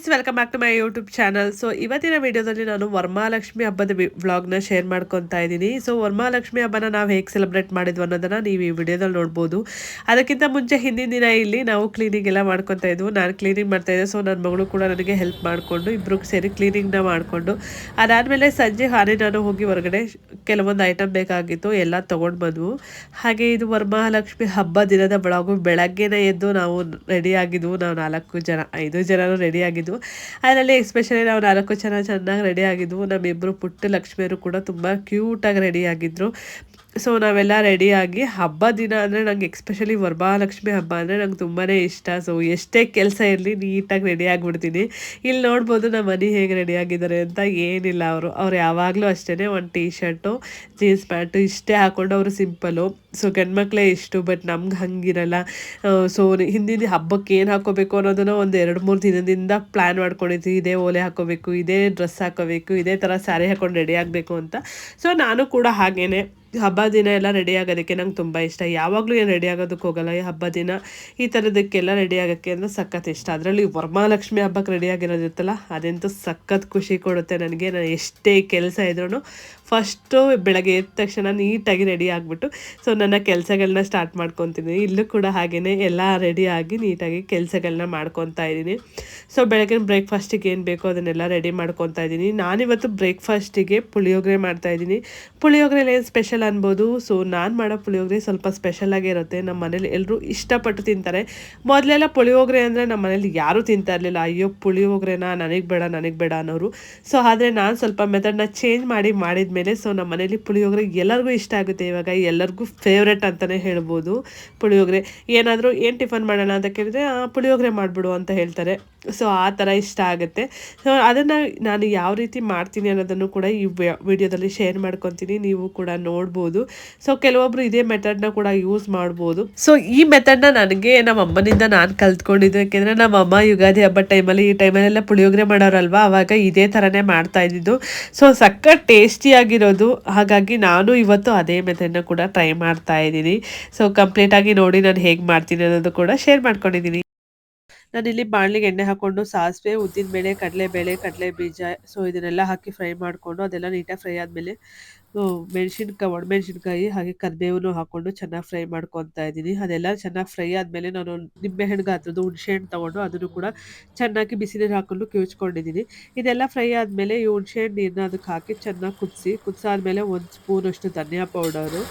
Friends welcome back to my YouTube channel so ಇವತ್ತಿನ ವಿಡಿಯೋದಲ್ಲಿ ನಾನು ವರ್ಮಾಲಕ್ಷ್ಮಿ ಹಬ್ಬದ ವ್ಲಾಗ್ನ ಶೇರ್ ಮಾಡ್ಕೊತಾ ಇದ್ದೀನಿ. ಸೊ ವರ್ಮಾಲಕ್ಷ್ಮಿ ಹಬ್ಬನ ನಾವು ಹೇಗೆ ಸೆಲೆಬ್ರೇಟ್ ಮಾಡಿದ್ವು ಅನ್ನೋದನ್ನು ನೀವು ಈ ವಿಡಿಯೋದಲ್ಲಿ ನೋಡ್ಬೋದು. ಅದಕ್ಕಿಂತ ಮುಂಚೆ ಹಿಂದಿನ ದಿನ ಇಲ್ಲಿ ನಾವು ಕ್ಲೀನಿಂಗ್ ಎಲ್ಲ ಮಾಡ್ಕೊತಾ ಇದ್ವು. ನಾನು ಕ್ಲೀನಿಂಗ್ ಮಾಡ್ತಾ ಇದ್ದೆ. ಸೊ ನನ್ನ ಮಗಳು ಕೂಡ ನನಗೆ ಹೆಲ್ಪ್ ಮಾಡಿಕೊಂಡು ಇಬ್ಬರಿಗೆ ಸೇರಿ ಕ್ಲೀನಿಂಗ್ನ ಮಾಡಿಕೊಂಡು, ಅದಾದಮೇಲೆ ಸಂಜೆ ಹಾನಿ ನಾನು ಹೋಗಿ ಹೊರಗಡೆ ಕೆಲವೊಂದು ಐಟಮ್ ಬೇಕಾಗಿತ್ತು, ಎಲ್ಲ ತೊಗೊಂಡು ಬಂದ್ವು. ಹಾಗೆ ಇದು ವರ್ಮಹಾಲಕ್ಷ್ಮಿ ಹಬ್ಬ ದಿನದ ಬೆಳಗು ಬೆಳಗ್ಗೆನೇ ಎದ್ದು ನಾವು ರೆಡಿಯಾಗಿದ್ವು ನಾವು ನಾಲ್ಕು ಜನ, ಐದು ಜನರು ರೆಡಿ ಆಗಿದ್ವು. ಅದರಲ್ಲಿ ಎಸ್ಪೆಷಲಿ ನಾವು ನಾಲ್ಕು ಜನ ಚೆನ್ನಾಗಿ ರೆಡಿ ಆಗಿದ್ವು. ನಮ್ಮಿಬ್ಬರು ಪುಟ್ಟ ಲಕ್ಷ್ಮಿಯರು ಕೂಡ ತುಂಬ ಕ್ಯೂಟಾಗಿ ರೆಡಿ ಆಗಿದ್ರು. ಸೊ ನಾವೆಲ್ಲ ರೆಡಿಯಾಗಿ ಹಬ್ಬ ದಿನ ಅಂದರೆ ನಂಗೆ ಎಕ್ಸ್ಪೆಷಲಿ ವರಮಹಾಲಕ್ಷ್ಮಿ ಹಬ್ಬ ಅಂದರೆ ನಂಗೆ ತುಂಬಾ ಇಷ್ಟ. ಸೊ ಎಷ್ಟೇ ಕೆಲಸ ಇರಲಿ ನೀಟಾಗಿ ರೆಡಿ ಆಗಿಬಿಡ್ತೀನಿ. ಇಲ್ಲಿ ನೋಡ್ಬೋದು ನಮ್ಮ ಮನೆ ಹೇಗೆ ರೆಡಿ ಆಗಿದ್ದಾರೆ ಅಂತ ಏನಿಲ್ಲ ಅವರು. ಅವ್ರು ಯಾವಾಗಲೂ ಅಷ್ಟೇ ಒಂದು ಟೀ ಶರ್ಟು ಜೀನ್ಸ್ ಪ್ಯಾಂಟು ಇಷ್ಟೇ ಹಾಕ್ಕೊಂಡು ಅವರು ಸಿಂಪಲು ಸೊ ಗಂಡ್ಮಕ್ಳೇ ಇಷ್ಟು ಬಟ್ ನಮ್ಗೆ ಹಂಗಿರಲ್ಲ. ಸೊ ಹಿಂದಿನ ಹಬ್ಬಕ್ಕೆ ಏನು ಹಾಕೋಬೇಕು ಅನ್ನೋದನ್ನು ಒಂದು ಎರಡು ಮೂರು ದಿನದಿಂದ ಪ್ಲ್ಯಾನ್ ಮಾಡ್ಕೊಂಡಿದ್ವಿ. ಇದೇ ಓಲೆ ಹಾಕೋಬೇಕು ಇದೇ ಡ್ರೆಸ್ ಹಾಕೋಬೇಕು ಇದೇ ಥರ ಸ್ಯಾರಿ ಹಾಕೊಂಡು ರೆಡಿ ಆಗಬೇಕು ಅಂತ. ಸೊ ನಾನು ಕೂಡ ಹಾಗೇ ಹಬ್ಬ ದಿನ ಎಲ್ಲ ರೆಡಿ ಆಗೋದಕ್ಕೆ ನಂಗೆ ತುಂಬ ಇಷ್ಟ. ಯಾವಾಗಲೂ ಏನು ರೆಡಿ ಆಗೋದಕ್ಕೆ ಹೋಗಲ್ಲ. ಈ ಹಬ್ಬ ದಿನ ಈ ಥರದಕ್ಕೆಲ್ಲ ರೆಡಿ ಆಗೋಕ್ಕೆ ಅಂದರೆ ಸಖತ್ ಇಷ್ಟ. ಅದರಲ್ಲಿ ವರಮಹಾಲಕ್ಷ್ಮಿ ಹಬ್ಬಕ್ಕೆ ರೆಡಿ ಆಗಿರೋದಿತ್ತಲ್ಲ, ಅದಂತೂ ಸಖತ್ ಖುಷಿ ಕೊಡುತ್ತೆ ನನಗೆ. ನಾನು ಎಷ್ಟೇ ಕೆಲಸ ಇದ್ರೂ ಫಸ್ಟು ಬೆಳಗ್ಗೆ ಎದ್ದ ತಕ್ಷಣ ನೀಟಾಗಿ ರೆಡಿ ಆಗಿಬಿಟ್ಟು ಸೊ ನನ್ನ ಕೆಲಸಗಳನ್ನ ಸ್ಟಾರ್ಟ್ ಮಾಡ್ಕೊತೀನಿ. ಇಲ್ಲೂ ಕೂಡ ಹಾಗೆಯೇ ಎಲ್ಲ ರೆಡಿ ಆಗಿ ನೀಟಾಗಿ ಕೆಲಸಗಳನ್ನ ಮಾಡ್ಕೊತಾ ಇದ್ದೀನಿ. ಸೊ ಬೆಳಗ್ಗೆ ಬ್ರೇಕ್ಫಾಸ್ಟಿಗೆ ಏನು ಬೇಕೋ ಅದನ್ನೆಲ್ಲ ರೆಡಿ ಮಾಡ್ಕೊತಾ ಇದ್ದೀನಿ. ನಾನಿವತ್ತು ಬ್ರೇಕ್ಫಾಸ್ಟಿಗೆ ಪುಳಿಯೋಗರೆ ಮಾಡ್ತಾಯಿದ್ದೀನಿ ಪುಳಿಯೋಗರೆಲಿ ಏನು ಸ್ಪೆಷಲ್ ಅನ್ಬೋದು? ಸೊ ನಾನು ಮಾಡೋ ಪುಳಿಯೋಗರೆ ಸ್ವಲ್ಪ ಸ್ಪೆಷಲಾಗೇ ಇರುತ್ತೆ. ನಮ್ಮ ಮನೇಲಿ ಎಲ್ಲರೂ ಇಷ್ಟಪಟ್ಟು ತಿಂತಾರೆ. ಮೊದಲೆಲ್ಲ ಪುಳಿಯೋಗರೆ ಅಂದರೆ ನಮ್ಮ ಮನೇಲಿ ಯಾರೂ ತಿಂತಾ ಇರಲಿಲ್ಲ. ಅಯ್ಯೋ, ಪುಳಿಯೋಗರೆನ? ನನಗೆ ಬೇಡ ನನಗೆ ಬೇಡ ಅನ್ನೋರು. ಸೊ ಆದರೆ ನಾನು ಸ್ವಲ್ಪ ಮೆಥಡ್ನ ಚೇಂಜ್ ಮಾಡಿ ಮಾಡಿದ ಮೇಲೆ ಸೊ ನಮ್ಮ ಮನೇಲಿ ಪುಳಿಯೋಗರೆ ಎಲ್ಲರಿಗೂ ಇಷ್ಟ ಆಗುತ್ತೆ ಇವಾಗ. ಎಲ್ಲರಿಗೂ ಫೇವ್ರೆಟ್ ಅಂತಲೇ ಹೇಳ್ಬೋದು. ಪುಳಿಯೋಗರೆ ಏನಾದರೂ ಏನು ಟಿಫನ್ ಮಾಡೋಣ ಅಂತ ಕೇಳಿದ್ರೆ ಪುಳಿಯೋಗರೆ ಮಾಡಿಬಿಡು ಅಂತ ಹೇಳ್ತಾರೆ. ಸೊ ಆ ಥರ ಇಷ್ಟ ಆಗುತ್ತೆ. ಸೊ ಅದನ್ನು ನಾನು ಯಾವ ರೀತಿ ಮಾಡ್ತೀನಿ ಅನ್ನೋದನ್ನು ಕೂಡ ಈ ವಿಡಿಯೋದಲ್ಲಿ ಶೇರ್ ಮಾಡ್ಕೊತೀನಿ. ನೀವು ಕೂಡ ನೋಡ್ಬೋದು. ಸೊ ಕೆಲವೊಬ್ರು ಇದೇ ಮೆಥಡ್ನ ಕೂಡ ಯೂಸ್ ಮಾಡ್ಬೋದು. ಸೊ ಈ ಮೆಥಡ್ನ ನನಗೆ ನಮ್ಮ ಅಮ್ಮನಿಂದ ನಾನು ಕಲ್ತ್ಕೊಂಡಿದ್ದು. ಯಾಕೆಂದರೆ ನಮ್ಮ ಅಮ್ಮ ಯುಗಾದಿ ಹಬ್ಬ ಟೈಮಲ್ಲಿ ಈ ಟೈಮಲ್ಲೆಲ್ಲ ಪುಳಿಯೋಗರೆ ಮಾಡೋರಲ್ವಾ? ಅವಾಗ ಇದೇ ಥರನೇ ಮಾಡ್ತಾ ಇದ್ದಿದ್ದು. ಸೊ ಸಕ್ಕ ಟೇಸ್ಟಿಯಾಗಿರೋದು ಹಾಗಾಗಿ ನಾನು ಇವತ್ತು ಅದೇ ಮೆಥಡ್ನ ಕೂಡ ಟ್ರೈ ಮಾಡ್ತಾ ಇದ್ದೀನಿ. ಸೊ ಕಂಪ್ಲೀಟಾಗಿ ನೋಡಿ ನಾನು ಹೇಗೆ ಮಾಡ್ತೀನಿ ಅನ್ನೋದು ಕೂಡ ಶೇರ್ ಮಾಡ್ಕೊಂಡಿದ್ದೀನಿ. ನಾನಿಲ್ಲಿ ಬಾಣಲಿಗೆ ಎಣ್ಣೆ ಹಾಕ್ಕೊಂಡು ಸಾಸಿವೆ, ಉದ್ದಿನಬೇಳೆ, ಕಡಲೆಬೇಳೆ ಕಡಲೆ ಬೀಜ ಸೊ ಇದನ್ನೆಲ್ಲ ಹಾಕಿ ಫ್ರೈ ಮಾಡಿಕೊಂಡು ಅದೆಲ್ಲ ನೀಟಾಗಿ ಫ್ರೈ ಆದಮೇಲೆ ಮೆಣಸಿನ್ಕಾಯಿ ಒಣಮೆಣಸಿನ್ಕಾಯಿ ಹಾಗೆ ಕರಿಬೇವನ್ನು ಹಾಕ್ಕೊಂಡು ಚೆನ್ನಾಗಿ ಫ್ರೈ ಮಾಡ್ಕೊತಾ ಇದ್ದೀನಿ. ಅದೆಲ್ಲ ಚೆನ್ನಾಗಿ ಫ್ರೈ ಆದಮೇಲೆ ನಾನು ನಿಂಬೆಹಣ್ಣು ಗಾತ್ರದ್ದು ಹುಣಸೆ ಹಣ್ಣು ತೊಗೊಂಡು ಅದನ್ನು ಕೂಡ ಚೆನ್ನಾಗಿ ಬಿಸಿ ನೀರು ಹಾಕೊಂಡು ಕಿವುಚ್ಕೊಂಡಿದ್ದೀನಿ. ಇದೆಲ್ಲ ಫ್ರೈ ಆದಮೇಲೆ ಈ ಹುಣಸೆ ಹಣ್ಣು ನೀರನ್ನ ಅದಕ್ಕೆ ಹಾಕಿ ಚೆನ್ನಾಗಿ ಕುದಿಸಿ, ಕುದಿಸಾದ್ಮೇಲೆ ಒಂದು ಸ್ಪೂನಷ್ಟು ಧನಿಯಾ ಪೌಡರು,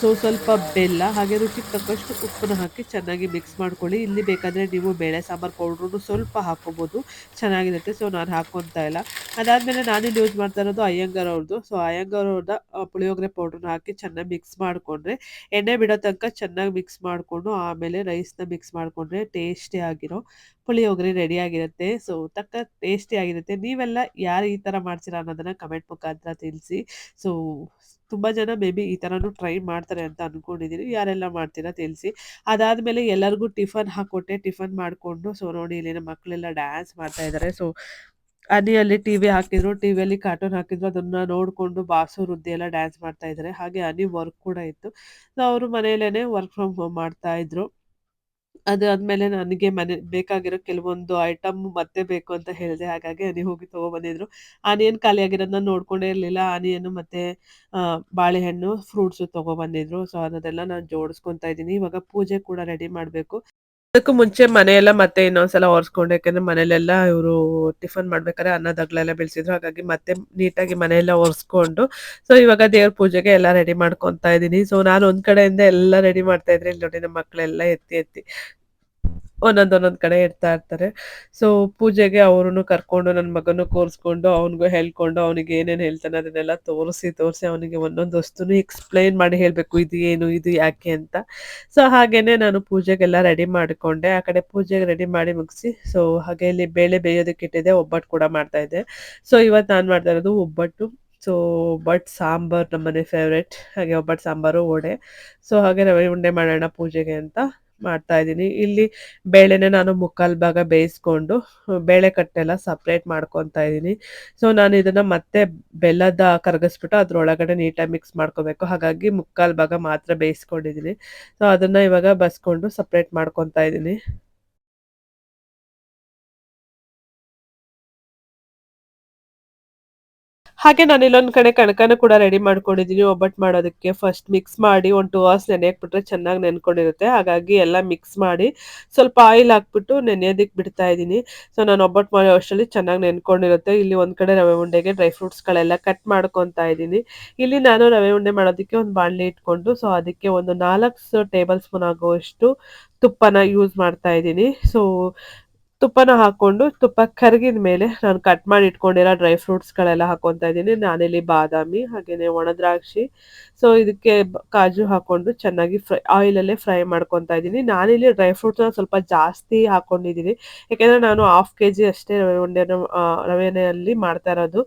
ಸೊ ಸ್ವಲ್ಪ ಬೆಲ್ಲ, ಹಾಗೆ ರುಚಿಗೆ ತಕ್ಕಷ್ಟು ಉಪ್ಪನ್ನು ಹಾಕಿ ಚೆನ್ನಾಗಿ ಮಿಕ್ಸ್ ಮಾಡ್ಕೊಳ್ಳಿ. ಇಲ್ಲಿ ಬೇಕಾದರೆ ನೀವು ಬೇಳೆ ಸಾಂಬಾರು ಪೌಡ್ರೂ ಸ್ವಲ್ಪ ಹಾಕ್ಕೊಬೋದು ಚೆನ್ನಾಗಿರುತ್ತೆ. ಸೊ ನಾನು ಹಾಕ್ಕೊತಾ ಇಲ್ಲ. ಅದಾದಮೇಲೆ ನಾನಿಲ್ಲಿ ಯೂಸ್ ಮಾಡ್ತಾ ಇರೋದು ಅಯ್ಯಂಗಾರ್ ಅವ್ರದ್ದು ಸೊ ಅಯ್ಯಂಗಾರ್ ಅವ್ರದ್ದು ಪುಳಿಯೋಗರೆ ಪೌಡ್ರನ್ನ ಹಾಕಿ ಚೆನ್ನಾಗಿ ಮಿಕ್ಸ್ ಮಾಡಿಕೊಂಡ್ರೆ, ಎಣ್ಣೆ ಬಿಡೋ ತನಕ ಚೆನ್ನಾಗಿ ಮಿಕ್ಸ್ ಮಾಡಿಕೊಂಡು, ಆಮೇಲೆ ರೈಸ್ನ ಮಿಕ್ಸ್ ಮಾಡಿಕೊಂಡ್ರೆ ಟೇಸ್ಟಿ ಆಗಿರೋ ಪುಳಿಯೋಗರೆ ರೆಡಿ ಆಗಿರುತ್ತೆ. ಸೊ ತಕ್ಕ ಟೇಸ್ಟಿ ಆಗಿರುತ್ತೆ. ನೀವೆಲ್ಲ ಯಾರು ಈ ಥರ ಮಾಡ್ತೀರಾ ಅನ್ನೋದನ್ನು ಕಮೆಂಟ್ ಮುಖಾಂತರ ತಿಳಿಸಿ. ಸೊ ತುಂಬ ಜನ ಮೇ ಬಿ ಈ ಥರನೂ ಟ್ರೈ ಮಾಡ್ತಾರೆ ಅಂತ ಅಂದ್ಕೊಂಡಿದ್ದೀನಿ ಯಾರೆಲ್ಲ ಮಾಡ್ತೀರಾ ತಿಳಿಸಿ. ಅದಾದಮೇಲೆ ಎಲ್ಲರಿಗೂ ಟಿಫನ್ ಹಾಕ್ಕೊಟ್ಟೆ ಟಿಫನ್ ಮಾಡಿಕೊಂಡು ಸೊ ನೋಡಿ ಇಲ್ಲಿ ನಮ್ಮ ಮಕ್ಕಳೆಲ್ಲ ಡ್ಯಾನ್ಸ್ ಮಾಡ್ತಾ ಇದ್ದಾರೆ ಸೊ ಅನಿಯಲ್ಲಿ ಟಿ ವಿ ಹಾಕಿದ್ರು ಟಿ ವಿಯಲ್ಲಿ ಕಾರ್ಟೂನ್ ಹಾಕಿದ್ರು, ಅದನ್ನ ನೋಡಿಕೊಂಡು ಬಾಸು ವೃದ್ಧಿ ಎಲ್ಲ ಡ್ಯಾನ್ಸ್ ಮಾಡ್ತಾ ಇದ್ದಾರೆ ಹಾಗೆ ಅನಿ ವರ್ಕ್ ಕೂಡ ಇತ್ತು. ಸೊ ಅವರು ಮನೆಯಲ್ಲೇ ವರ್ಕ್ ಫ್ರಮ್ ಹೋಮ್ ಮಾಡ್ತಾ ಇದ್ರು. ಅದಾದ್ಮೇಲೆ ನನಗೆ ಮನೆ, ಬೇಕಾಗಿರೋ ಕೆಲವೊಂದು ಐಟಮ್ ಮತ್ತೆ ಬೇಕು ಅಂತ ಹೇಳಿದೆ. ಹಾಗಾಗಿ ಅನಿ ಹೋಗಿ ತಗೊಬಂದಿದ್ರು ಆನಿಯನ್ ಖಾಲಿ ಆಗಿರೋದನ್ನ ನೋಡ್ಕೊಂಡೇ ಇರಲಿಲ್ಲ. ಆನಿಯನ್ನು ಮತ್ತೆ ಬಾಳೆಹಣ್ಣು ಫ್ರೂಟ್ಸು ತಗೊಬಂದಿದ್ರು ಸೊ ಅದನ್ನೆಲ್ಲ ನಾನು ಜೋಡಿಸ್ಕೊತಾ ಇದ್ದೀನಿ. ಇವಾಗ ಪೂಜೆ ಕೂಡ ರೆಡಿ ಮಾಡಬೇಕು. ಅದಕ್ಕೂ ಮುಂಚೆ ಮನೆಯೆಲ್ಲ ಮತ್ತೆ ಇನ್ನೊಂದ್ಸಲ ಒರೆಸ್ಕೊಂಡೆ, ಯಾಕಂದ್ರೆ ಮನೇಲೆಲ್ಲ ಇವರು ಟಿಫನ್ ಮಾಡ್ಬೇಕಾದ್ರೆ ಅನ್ನದಾಗ್ಲೆಲ್ಲ ಬೆಳೆಸಿದ್ರು. ಹಾಗಾಗಿ ಮತ್ತೆ ನೀಟಾಗಿ ಮನೆಯೆಲ್ಲ ಒರೆಸ್ಕೊಂಡು ಸೊ ಇವಾಗ ದೇವ್ರ ಪೂಜೆಗೆ ಎಲ್ಲ ರೆಡಿ ಮಾಡ್ಕೊತಾ ಇದ್ದೀನಿ. ಸೊ ನಾನು ಒಂದ್ ಕಡೆಯಿಂದ ಎಲ್ಲ ರೆಡಿ ಮಾಡ್ತಾ ಇದ್ರೆ ಇಲ್ಲಿ ನೋಡಿ ನಮ್ಮ ಮಕ್ಕಳೆಲ್ಲ ಎತ್ತಿ ಎತ್ತಿ ಒಂದೊಂದ್ ಒಂದೊಂದ್ ಕಡೆ ಇರ್ತಾ ಇರ್ತಾರೆ. ಸೊ ಪೂಜೆಗೆ ಅವ್ರನ್ನು ಕರ್ಕೊಂಡು ನನ್ನ ಮಗನು ಕೂರಿಸ್ಕೊಂಡು ಅವನಿಗೂ ಹೇಳ್ಕೊಂಡು ಅವನಿಗೆ ಏನೇನು ಹೇಳ್ತಾನೆ ಅದನ್ನೆಲ್ಲ ತೋರಿಸಿ ತೋರಿಸಿ ಅವನಿಗೆ ಒಂದೊಂದು ವಸ್ತುನು ಎಕ್ಸ್ಪ್ಲೈನ್ ಮಾಡಿ ಹೇಳಬೇಕು, ಇದು ಏನು, ಇದು ಯಾಕೆ ಅಂತ. ಸೊ ಹಾಗೇನೆ ನಾನು ಪೂಜೆಗೆಲ್ಲ ರೆಡಿ ಮಾಡಿಕೊಂಡೆ. ಆ ಕಡೆ ಪೂಜೆಗೆ ರೆಡಿ ಮಾಡಿ ಮುಗಿಸಿ ಸೊ ಹಾಗೆ ಇಲ್ಲಿ ಬೇಳೆ ಬೇಯೋದಕ್ಕೆ ಇಟ್ಟಿದೆ ಒಬ್ಬಟ್ಟು ಕೂಡ ಮಾಡ್ತಾ ಇದ್ದೆ. ಸೊ ಇವತ್ತು ನಾನು ಮಾಡ್ತಾ ಇರೋದು ಒಬ್ಬಟ್ಟು. ಸೊ ಒಬ್ಬಟ್ಟು, ಸಾಂಬಾರ್ ನಮ್ಮನೆ ಫೇವ್ರೆಟ್ ಹಾಗೆ ಒಬ್ಬಟ್ಟು, ಸಾಂಬಾರು, ವಡೆ. ಸೊ ಹಾಗೆ ರವೆ ಉಂಡೆ ಮಾಡೋಣ ಪೂಜೆಗೆ ಅಂತ. ಮಾಡ್ತಾ ಇದ್ದೀನಿ ಇಲ್ಲಿ ಬೇಳೆನೆ ನಾನು ಮುಕ್ಕಾಲು ಭಾಗ ಬೇಯಿಸ್ಕೊಂಡು, ಬೇಳೆ ಕಟ್ಟೆಲ್ಲ ಸಪ್ರೇಟ್ ಮಾಡ್ಕೊತಾ ಇದ್ದೀನಿ. ಸೊ ನಾನು ಇದನ್ನ ಮತ್ತೆ ಬೆಲ್ಲದ ಕರಗಿಸ್ಬಿಟ್ಟು ಅದ್ರೊಳಗಡೆ ನೀಟಾಗಿ ಮಿಕ್ಸ್ ಮಾಡ್ಕೋಬೇಕು. ಹಾಗಾಗಿ ಮುಕ್ಕಾಲು ಭಾಗ ಮಾತ್ರ ಬೇಯಿಸ್ಕೊಂಡಿದ್ದೀನಿ. ಸೊ ಅದನ್ನ ಇವಾಗ ಬಸ್ಕೊಂಡು ಸಪ್ರೇಟ್ ಮಾಡ್ಕೊತಾ ಇದ್ದೀನಿ. ಹಾಗೆ ನಾನು ಇಲ್ಲೊಂದು ಕಡೆ ಕಣಕನ ಕೂಡ ರೆಡಿ ಮಾಡ್ಕೊಂಡಿದ್ದೀನಿ ಒಬ್ಬಟ್ಟು ಮಾಡೋದಕ್ಕೆ ಫಸ್ಟ್ ಮಿಕ್ಸ್ ಮಾಡಿ ಒಂದು ಟೂ ಅವರ್ಸ್ ನೆನೆಯಕ್ಕೆ ಹಾಕ್ಬಿಟ್ರೆ ಚೆನ್ನಾಗಿ ನೆನ್ಕೊಂಡಿರುತ್ತೆ. ಹಾಗಾಗಿ ಎಲ್ಲ ಮಿಕ್ಸ್ ಮಾಡಿ ಸ್ವಲ್ಪ ಆಯಿಲ್ ಹಾಕ್ಬಿಟ್ಟು ನೆನೆಯೋದಕ್ಕೆ ಬಿಡ್ತಾ ಇದ್ದೀನಿ ಸೊ ನಾನು ಒಬ್ಬಟ್ಟು ಮಾಡೋ ಅಷ್ಟರಲ್ಲಿ ಚೆನ್ನಾಗಿ ನೆನ್ಕೊಂಡಿರುತ್ತೆ. ಇಲ್ಲಿ ಒಂದು ಕಡೆ ರವೆ ಉಂಡೆಗೆ ಡ್ರೈ ಫ್ರೂಟ್ಸ್ಗಳೆಲ್ಲ ಕಟ್ ಮಾಡ್ಕೊತಾ ಇದ್ದೀನಿ ಇಲ್ಲಿ ನಾನು ರವೆ ಉಂಡೆ ಮಾಡೋದಕ್ಕೆ ಒಂದು ಬಾಣಲೆ ಇಟ್ಕೊಂಡು ಸೊ ಅದಕ್ಕೆ ಒಂದು ನಾಲ್ಕು ಟೇಬಲ್ ಸ್ಪೂನ್ ಆಗುವಷ್ಟು ತುಪ್ಪನ ಯೂಸ್ ಮಾಡ್ತಾ ಇದ್ದೀನಿ ಸೊ ತುಪ್ಪನ ಹಾಕೊಂಡು ತುಪ್ಪ ಕರಗಿದ ಮೇಲೆ ನಾನು ಕಟ್ ಮಾಡಿ ಇಟ್ಕೊಂಡಿರೋ ಡ್ರೈ ಫ್ರೂಟ್ಸ್ಗಳೆಲ್ಲ ಹಾಕೊತಾ ಇದ್ದೀನಿ. ನಾನಿಲ್ಲಿ ಬಾದಾಮಿ, ಹಾಗೇನೆ ಒಣದ್ರಾಕ್ಷಿ ಸೊ ಇದಕ್ಕೆ ಕಾಜು ಹಾಕೊಂಡು ಚೆನ್ನಾಗಿ ಫ್ರೈ ಆಯಿಲಲ್ಲೇ ಫ್ರೈ ಮಾಡ್ಕೊತಾ ಇದ್ದೀನಿ. ನಾನಿಲ್ಲಿ ಡ್ರೈ ಫ್ರೂಟ್ಸ್ನ ಸ್ವಲ್ಪ ಜಾಸ್ತಿ ಹಾಕೊಂಡಿದ್ದೀನಿ. ಯಾಕೆಂದರೆ ನಾನು ಹಾಫ್ ಕೆ ಜಿ ಅಷ್ಟೇ ರವೆ ಉಂಡೆನ ರವೆನೆಯಲ್ಲಿ ಮಾಡ್ತಾ ಇರೋದು.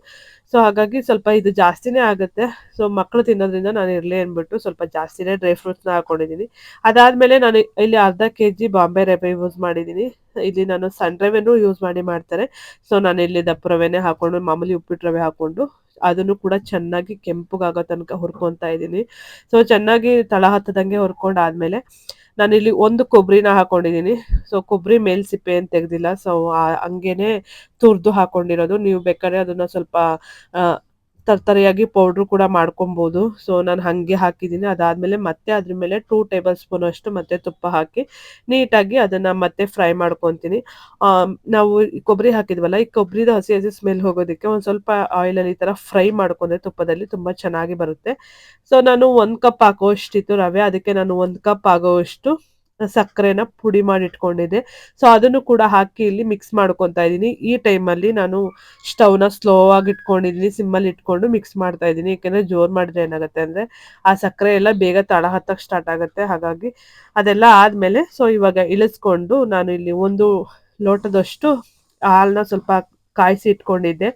ಸೊ ಹಾಗಾಗಿ ಸ್ವಲ್ಪ ಇದು ಜಾಸ್ತಿನೇ ಆಗುತ್ತೆ. ಸೊ ಮಕ್ಕಳು ತಿನ್ನೋದ್ರಿಂದ ನಾನು ಇರಲಿ ಅಂದ್ಬಿಟ್ಟು ಸ್ವಲ್ಪ ಜಾಸ್ತಿನೇ ಡ್ರೈ ಫ್ರೂಟ್ಸ್ನ ಹಾಕೊಂಡಿದ್ದೀನಿ. ಅದಾದಮೇಲೆ ನಾನು ಇಲ್ಲಿ ಅರ್ಧ ಕೆ ಜಿ ಬಾಂಬೆ ರವೆ ಯೂಸ್ ಮಾಡಿದ್ದೀನಿ. ಇಲ್ಲಿ ನಾನು ಸಣ್ಣ ರವೆನೂ ಯೂಸ್ ಮಾಡಿ ಮಾಡ್ತಾರೆ. ಸೊ ನಾನು ಇಲ್ಲಿ ದಪ್ಪ ರವೆನೇ ಹಾಕೊಂಡು, ಮಾಮೂಲಿ ಉಪ್ಪಿಟ್ಟು ರವೆ ಹಾಕೊಂಡು, ಅದನ್ನು ಕೂಡ ಚೆನ್ನಾಗಿ ಕೆಂಪುಗಾಗೋ ತನಕ ಹುರ್ಕೊತಾ ಇದ್ದೀನಿ. ಸೊ ಚೆನ್ನಾಗಿ ತಳ ಹತ್ತದಂಗೆ ಹುರ್ಕೊಂಡು ಆದ್ಮೇಲೆ ನಾನಿಲ್ಲಿ ಒಂದು ಕೊಬ್ಬರಿನ ಹಾಕೊಂಡಿದ್ದೀನಿ. ಸೊ ಕೊಬ್ಬರಿ ಮೇಲ್ ಸಿಪ್ಪೆ ಏನು ತೆಗೆದಿಲ್ಲ. ಸೊ ಹಂಗೇನೆ ತುರ್ದು ಹಾಕೊಂಡಿರೋದು. ನೀವು ಬೇಕಾದ್ರೆ ಅದನ್ನ ಸ್ವಲ್ಪ ತರ್ತರಿಯಾಗಿ ಪೌಡ್ರು ಕೂಡ ಮಾಡ್ಕೊಬೋದು. ಸೊ ನಾನು ಹಾಗೆ ಹಾಕಿದ್ದೀನಿ. ಅದಾದಮೇಲೆ ಮತ್ತೆ ಅದ್ರ ಮೇಲೆ ಟೂ ಟೇಬಲ್ ಸ್ಪೂನ್ ಅಷ್ಟು ಮತ್ತೆ ತುಪ್ಪ ಹಾಕಿ ನೀಟಾಗಿ ಅದನ್ನು ಮತ್ತೆ ಫ್ರೈ ಮಾಡ್ಕೊತೀನಿ. ನಾವು ಕೊಬ್ಬರಿ ಹಾಕಿದ್ವಲ್ಲ, ಈ ಕೊಬ್ಬರಿದ ಹಸಿ ಹಸಿ ಸ್ಮೆಲ್ ಹೋಗೋದಕ್ಕೆ ಒಂದು ಸ್ವಲ್ಪ ಆಯಿಲಲ್ಲಿ ಈ ಥರ ಫ್ರೈ ಮಾಡ್ಕೊಂಡ್ರೆ ತುಪ್ಪದಲ್ಲಿ ತುಂಬ ಚೆನ್ನಾಗಿ ಬರುತ್ತೆ. ಸೊ ನಾನು ಒಂದು ಕಪ್ ಹಾಕೋಷ್ಟಿತ್ತು ರವೆ. ಅದಕ್ಕೆ ನಾನು ಒಂದು ಕಪ್ ಆಗೋವಷ್ಟು ಸಕ್ಕರೆನ ಪುಡಿ ಮಾಡಿ ಇಟ್ಕೊಂಡಿದ್ದೆ ಸೊ ಅದನ್ನು ಕೂಡ ಹಾಕಿ ಇಲ್ಲಿ ಮಿಕ್ಸ್ ಮಾಡ್ಕೊತಾ ಇದ್ದೀನಿ. ಈ ಟೈಮಲ್ಲಿ ನಾನು ಸ್ಟವ್ನ ಸ್ಲೋ ಆಗಿ ಇಟ್ಕೊಂಡಿದ್ದೀನಿ ಸಿಮ್ಮಲ್ಲಿ ಇಟ್ಕೊಂಡು ಮಿಕ್ಸ್ ಮಾಡ್ತಾ ಇದ್ದೀನಿ. ಯಾಕೆಂದರೆ ಜೋರ್ ಮಾಡಿದ್ರೆ ಏನಾಗುತ್ತೆ ಅಂದರೆ ಆ ಸಕ್ಕರೆ ಎಲ್ಲ ಬೇಗ ತಳ ಹತ್ತಕ್ಕೆ ಸ್ಟಾರ್ಟ್ ಆಗುತ್ತೆ. ಹಾಗಾಗಿ ಅದೆಲ್ಲ ಆದಮೇಲೆ ಸೊ ಇವಾಗ ಇಳಿಸ್ಕೊಂಡು ನಾನು ಇಲ್ಲಿ ಒಂದು ಲೋಟದಷ್ಟು ಹಾಲನ್ನ ಸ್ವಲ್ಪ ಕಾಯಿಸಿ ಇಟ್ಕೊಂಡಿದ್ದೆ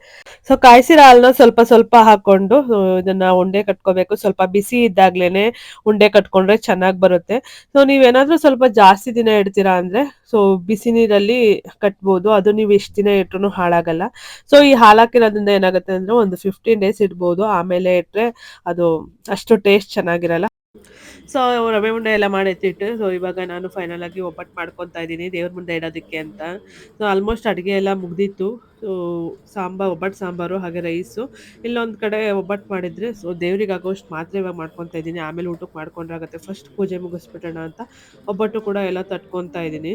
ಸೊ ಕಾಯಿಸಿರೋ ಹಾಲನ್ನ ಸ್ವಲ್ಪ ಸ್ವಲ್ಪ ಹಾಕೊಂಡು ಇದನ್ನ ಉಂಡೆ ಕಟ್ಕೋಬೇಕು. ಸ್ವಲ್ಪ ಬಿಸಿ ಇದ್ದಾಗ್ಲೇನೆ ಉಂಡೆ ಕಟ್ಕೊಂಡ್ರೆ ಚೆನ್ನಾಗಿ ಬರುತ್ತೆ. ಸೊ ನೀವೇನಾದ್ರೂ ಸ್ವಲ್ಪ ಜಾಸ್ತಿ ದಿನ ಇಡ್ತೀರಾ ಅಂದ್ರೆ ಸೊ ಬಿಸಿ ನೀರಲ್ಲಿ ಕಟ್ಬೋದು. ಅದು ನೀವು ಎಷ್ಟು ದಿನ ಇಟ್ರು ಹಾಳಾಗಲ್ಲ. ಸೊ ಈ ಹಾಲಾಕಿರೋದ್ರಿಂದ ಏನಾಗುತ್ತೆ ಅಂದ್ರೆ, ಒಂದು ಫಿಫ್ಟೀನ್ ಡೇಸ್ ಇಡ್ಬೋದು. ಆಮೇಲೆ ಇಟ್ರೆ ಅದು ಅಷ್ಟು ಟೇಸ್ಟ್ ಚೆನ್ನಾಗಿರಲ್ಲ. ಸೊ ರವೆ ಉಂಡೆ ಎಲ್ಲ ಮಾಡಿ ಎತ್ತಿಟ್ಟು ಸೊ ಇವಾಗ ನಾನು ಫೈನಲ್ ಆಗಿ ಒಬ್ಬಟ್ಟು ಮಾಡ್ಕೊತಾ ಇದ್ದೀನಿ, ದೇವ್ರ ಮುಂದೆ ಇಡೋದಕ್ಕೆ ಅಂತ. ಸೊ ಆಲ್ಮೋಸ್ಟ್ ಅಡುಗೆ ಎಲ್ಲ ಮುಗ್ದಿತ್ತು. ಸೊ ಸಾಂಬಾರು, ಒಬ್ಬಟ್ಟು ಸಾಂಬಾರು, ಹಾಗೆ ರೈಸು ಇಲ್ಲೊಂದು ಕಡೆ ಒಬ್ಬಟ್ಟು ಮಾಡಿದರೆ ಸೊ ದೇವ್ರಿಗೆ ಆಗೋಷ್ಟು ಮಾತ್ರ ಇವಾಗ ಮಾಡ್ಕೊತಾ ಇದ್ದೀನಿ. ಆಮೇಲೆ ಊಟಕ್ಕೆ ಮಾಡ್ಕೊಂಡ್ರಾಗತ್ತೆ ಫಸ್ಟ್ ಪೂಜೆ ಮುಗಿಸ್ಬಿಡೋಣ ಅಂತ ಒಬ್ಬಟ್ಟು ಕೂಡ ಎಲ್ಲ ತಟ್ಕೊತಾ ಇದ್ದೀನಿ.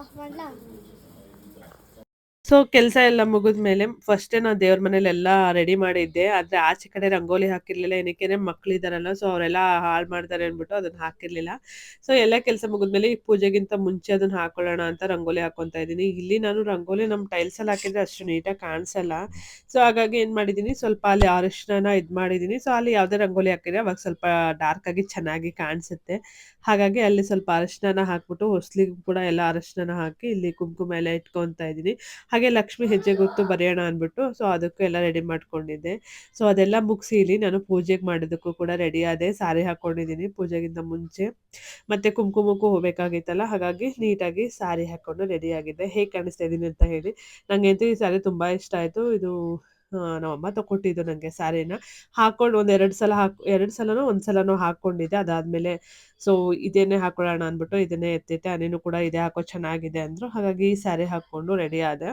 ಆಫ್ ಮಾಡ್ಲಾ? ಸೊ ಕೆಲಸ ಎಲ್ಲ ಮುಗಿದ್ಮೇಲೆ ಫಸ್ಟೇ ನಾನು ದೇವ್ರ ಮನೇಲಿ ಎಲ್ಲ ರೆಡಿ ಮಾಡಿದ್ದೆ. ಆದರೆ ಆಚೆ ಕಡೆ ರಂಗೋಲಿ ಹಾಕಿರ್ಲಿಲ್ಲ. ಏನಕ್ಕೆ ಮಕ್ಳಿದಾರಲ್ಲ ಸೊ ಅವರೆಲ್ಲ ಹಾಳು ಮಾಡ್ತಾರೆ ಅಂದ್ಬಿಟ್ಟು ಅದನ್ನ ಹಾಕಿರ್ಲಿಲ್ಲ. ಸೊ ಎಲ್ಲ ಕೆಲಸ ಮುಗಿದ್ಮೇಲೆ ಈ ಪೂಜೆಗಿಂತ ಮುಂಚೆ ಅದನ್ನ ಹಾಕೊಳ್ಳೋಣ ಅಂತ ರಂಗೋಲಿ ಹಾಕೊತಾ ಇದ್ದೀನಿ. ಇಲ್ಲಿ ನಾನು ರಂಗೋಲಿ ನಮ್ಮ ಟೈಲ್ಸ್ ಅಲ್ಲಿ ಹಾಕಿದ್ರೆ ಅಷ್ಟು ನೀಟಾಗಿ ಕಾಣಿಸಲ್ಲ. ಸೊ ಹಾಗಾಗಿ ಏನು ಮಾಡಿದ್ದೀನಿ, ಸ್ವಲ್ಪ ಅಲ್ಲಿ ಅರಿಶಿನ ಇದು ಮಾಡಿದ್ದೀನಿ. ಸೊ ಅಲ್ಲಿ ಯಾವುದೇ ರಂಗೋಲಿ ಹಾಕಿದ್ರೆ ಅವಾಗ ಸ್ವಲ್ಪ ಡಾರ್ಕ್ ಆಗಿ ಚೆನ್ನಾಗಿ ಕಾಣಿಸುತ್ತೆ. ಹಾಗಾಗಿ ಅಲ್ಲಿ ಸ್ವಲ್ಪ ಅರಶಿನ ಹಾಕ್ಬಿಟ್ಟು ಹೊಸ್ಲಿಗೂ ಕೂಡ ಎಲ್ಲ ಅರಶಿನ ಹಾಕಿ ಇಲ್ಲಿ ಕುಂಕುಮ ಎಲ್ಲ ಇಟ್ಕೊತಾ ಇದ್ದೀನಿ. ಹಾಗೆ ಲಕ್ಷ್ಮಿ ಹೆಜ್ಜೆ ಗೊತ್ತು ಬರೆಯೋಣ ಅಂದ್ಬಿಟ್ಟು ಸೊ ಅದಕ್ಕೂ ಎಲ್ಲ ರೆಡಿ ಮಾಡ್ಕೊಂಡಿದ್ದೆ. ಸೊ ಅದೆಲ್ಲ ಮುಗಿಸಿ ಇಲ್ಲಿ ನಾನು ಪೂಜೆಗೆ ಮಾಡೋದಕ್ಕೂ ಕೂಡ ರೆಡಿ ಆದೆ. ಸಾರಿ ಹಾಕೊಂಡಿದ್ದೀನಿ ಪೂಜೆಗಿಂತ ಮುಂಚೆ. ಮತ್ತೆ ಕುಂಕುಮಕ್ಕೂ ಹೋಗ್ಬೇಕಾಗಿತ್ತಲ್ಲ, ಹಾಗಾಗಿ ನೀಟಾಗಿ ಸಾರಿ ಹಾಕೊಂಡು ರೆಡಿ ಆಗಿದ್ದೆ ಹೇಗೆ ಕಾಣಿಸ್ತಾ ಇದ್ದೀನಿ ಅಂತ ಹೇಳಿ. ನನಗಂತೂ ಈ ಸಾರಿ ತುಂಬ ಇಷ್ಟ ಆಯಿತು. ಇದು ನಮ್ಮಮ್ಮ ತಗೊಟ್ಟಿದ್ದು ನನಗೆ ಸ್ಯಾರಿನ. ಹಾಕೊಂಡು ಒಂದ್ ಎರಡ್ ಸಲ ಹಾಕ್, ಎರಡು ಸಲನೋ ಒಂದ್ ಸಲನೋ ಹಾಕ್ಕೊಂಡಿದ್ದೆ ಅದಾದ್ಮೇಲೆ ಸೊ ಇದೇನೇ ಹಾಕೊಳ್ಳೋಣ ಅಂದ್ಬಿಟ್ಟು ಇದನ್ನೇ ಎತ್ತಿಟ್ಟೆ ಅನೇನು ಕೂಡ ಇದೇ ಹಾಕೋ ಚೆನ್ನಾಗಿದೆ ಅಂದ್ರು. ಹಾಗಾಗಿ ಈ ಸ್ಯಾರಿ ಹಾಕೊಂಡು ರೆಡಿ ಆದೆ.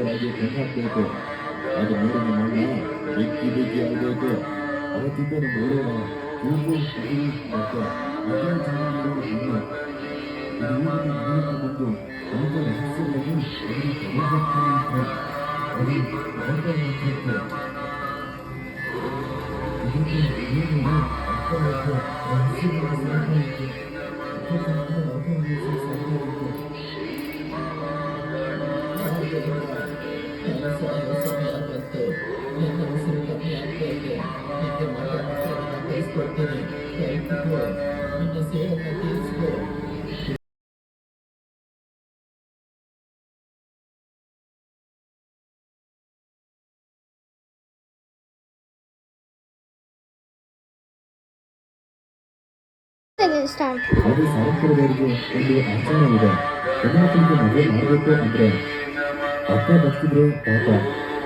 하게 대사되고 나도 모르는 만나 맥기백이 알되고 알았을 때는 모르나 울고 울고 맞다 아기를 잡는 일을 만나 우리 일본의 문화권도 어떤 학생들은 우리 결혼사건한테 우리 어른들한테 이렇게 이름을 아까부터 연습을 하고 있는 그 사람을 나타내는 사람을 ನಿನ್ನ ಸೇಡನ್ನ ತೀರಿಸಿಕೋ ಸ್ಟಾರ್ಟ್ ಅದು ಸಾರಂಪುರದವರಿಗೆ ಒಂದು ಆಚಾರ ಇದೆ ಹೆಣ್ಮಕ್ಳಿಗೆ ಮದುವೆ ಮಾಡಬೇಕು ಅಂದ್ರೆ ಅಪ್ಪ ಬರ್ತಿದ್ರೆ ತಾತ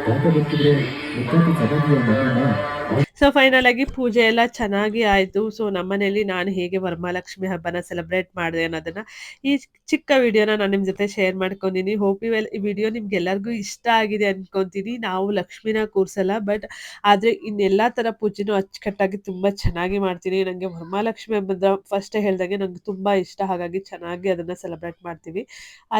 ತಾತ ಬರ್ತಿದ್ರೆ ಮುತ್ತಾತಿ ಸಮಾಧಿಯ ಮಣ್ಣನ್ನ ಸೊ ಫೈನಲ್ ಆಗಿ ಪೂಜೆ ಎಲ್ಲ ಚೆನ್ನಾಗಿ ಆಯಿತು. ಸೊ ನಮ್ಮನೇಲಿ ನಾನು ಹೇಗೆ ವರಮಹಾಲಕ್ಷ್ಮಿ ಹಬ್ಬನ ಸೆಲೆಬ್ರೇಟ್ ಮಾಡಿದೆ ಅನ್ನೋದನ್ನ ಈ ಚಿಕ್ಕ ವಿಡಿಯೋನ ನಾನು ನಿಮ್ಮ ಜೊತೆ ಶೇರ್ ಮಾಡ್ಕೊಂಡಿನಿ ಹೋಪ್ ಈ ವೆಲ್ ಈ ವಿಡಿಯೋ ನಿಮ್ಗೆಲ್ಲರಿಗೂ ಇಷ್ಟ ಆಗಿದೆ ಅನ್ಕೊಂತೀನಿ. ನಾವು ಲಕ್ಷ್ಮಿನ ಕೂರ್ಸಲ್ಲ ಬಟ್ ಆದರೆ ಇನ್ನೆಲ್ಲ ಥರ ಪೂಜೆನೂ ಅಚ್ಚುಕಟ್ಟಾಗಿ ತುಂಬ ಚೆನ್ನಾಗಿ ಮಾಡ್ತೀನಿ. ನನಗೆ ವರಮಹಾಲಕ್ಷ್ಮಿ ಹಬ್ಬದ ಫಸ್ಟ್ ಹೇಳ್ದಂಗೆ ನಂಗೆ ತುಂಬ ಇಷ್ಟ. ಹಾಗಾಗಿ ಚೆನ್ನಾಗಿ ಅದನ್ನು ಸೆಲೆಬ್ರೇಟ್ ಮಾಡ್ತೀವಿ.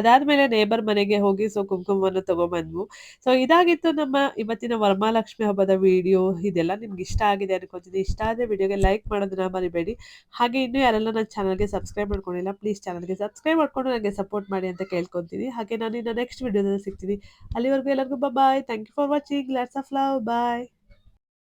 ಅದಾದಮೇಲೆ ನೇಬರ್ ಮನೆಗೆ ಹೋಗಿ ಸೊ ಕುಂಕುಮವನ್ನು ತೊಗೊಂಬಂದ್ವು. ಸೊ ಇದಾಗಿತ್ತು ನಮ್ಮ ಇವತ್ತಿನ ವರಮಹಾಲಕ್ಷ್ಮಿ ಹಬ್ಬದ ವಿಡಿಯೋ ಇದೆಲ್ಲ ನಿಮ್ಗೆ ಇಷ್ಟ ಆಗಿದೆ ಅನ್ಕೋತೀನಿ ಇಷ್ಟ ಆದರೆ ವಿಡಿಯೋಗೆ ಲೈಕ್ ಮಾಡೋದನ್ನ ಮರಿಬೇಡಿ. ಹಾಗೆ ಇನ್ನೂ ಯಾರೆಲ್ಲ ನನ್ನ ಚಾನಲ್ಗೆ ಸಬ್ಸ್ಕ್ರೈಬ್ ಮಾಡ್ಕೊಂಡಿಲ್ಲ ಪ್ಲೀಸ್ ಚಾನಲ್ಗೆ ಸಬ್ಸ್ಕ್ರೈಬ್ ಮಾಡ್ಕೊಂಡು ನನಗೆ ಸಪೋರ್ಟ್ ಮಾಡಿ ಅಂತ ಕೇಳ್ಕೊತೀನಿ. ಹಾಗೆ ನಾನು ಇನ್ನು ನೆಕ್ಸ್ಟ್ ವಿಡಿಯೋದಲ್ಲಿ ಸಿಗ್ತೀನಿ. ಅಲ್ಲಿವರೆಗೂ ಎಲ್ಲರಿಗೂ bye thank you for watching lots of love bye